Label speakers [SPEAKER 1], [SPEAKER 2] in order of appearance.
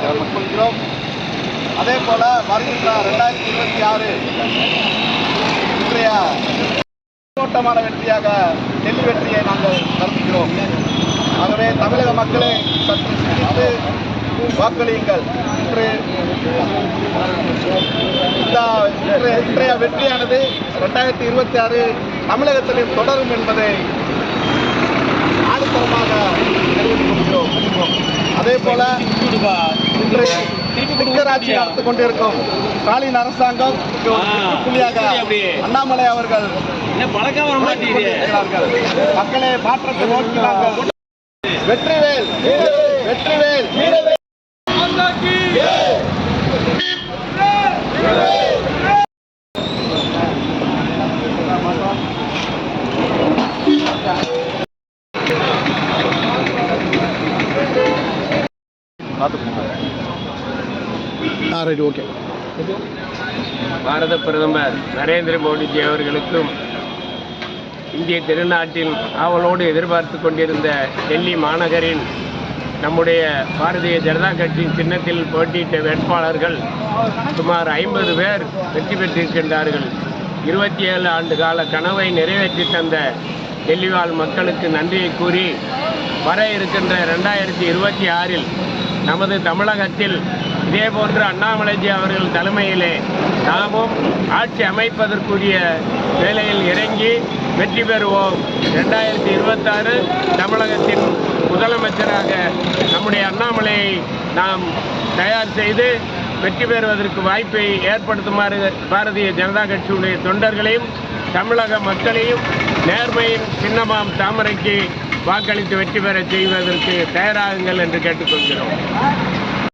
[SPEAKER 1] தெரிவித்துக்கொள்கிறோம் அதே போல வருகின்ற ரெண்டாயிரத்தி இருபத்தி ஆறு இன்றைய ஓட்டமான வெற்றியாக டெல்லி வெற்றியை நாங்கள் கருதுகிறோம் ஆகவே தமிழக மக்களை சற்று சிந்தித்து வாக்களியுங்கள். இன்று இந்த இன்றைய இன்றைய வெற்றியானது ரெண்டாயிரத்தி இருபத்தி ஆறு தமிழகத்திலும் தொடரும் என்பதை ஆணித்தரமாக தெரிவித்துக் கொள்கிறோம் அதே போல இன்று ஸ்டிக்கர் ஆட்சி நடத்திக் கொண்டிருக்கும் ஸ்டாலின் அரசாங்கம் புள்ளியாக. அண்ணாமலை அவர்கள். மக்களே மாற்றத்தை நோக்கினார்கள் வெற்றிவேல் வெற்றிவேல் ரைட் ஓகே
[SPEAKER 2] பாரத பிரதமர் நரேந்திர மோடிஜி அவர்களுக்கும் இந்திய திருநாட்டில் ஆவலோடு எதிர்பார்த்து கொண்டிருந்த டெல்லி மாநகரின் நம்முடைய பாரதிய ஜனதா கட்சியின் சின்னத்தில் போட்டியிட்ட வேட்பாளர்கள் சுமார் ஐம்பது பேர் வெற்றி பெற்றிருக்கின்றார்கள். இருபத்தி ஏழு ஆண்டு கால கனவை நிறைவேற்றி தந்த டெல்லி வாழ் மக்களுக்கு நன்றியை கூறி வர இருக்கின்ற ரெண்டாயிரத்தி இருபத்தி ஆறில் நமது தமிழகத்தில் இதேபோன்று அண்ணாமலைஜி அவர்கள் தலைமையிலே நாமும் ஆட்சி அமைப்பதற்குரிய வேலையில் இறங்கி வெற்றி பெறுவோம். ரெண்டாயிரத்தி இருபத்தாறு தமிழகத்தின் முதலமைச்சராக நம்முடைய அண்ணாமலையை நாம் தயார் செய்து வெற்றி பெறுவதற்கு வாய்ப்பை ஏற்படுத்துமாறு பாரதிய ஜனதா கட்சியுடைய தொண்டர்களையும் தமிழக மக்களையும் நேர்மையின் சின்னமாம் தாமரைக்கு வாக்களித்து வெற்றி பெற செய்வதற்கு தயாராகுங்கள் என்று கேட்டுக்கொள்கிறோம்.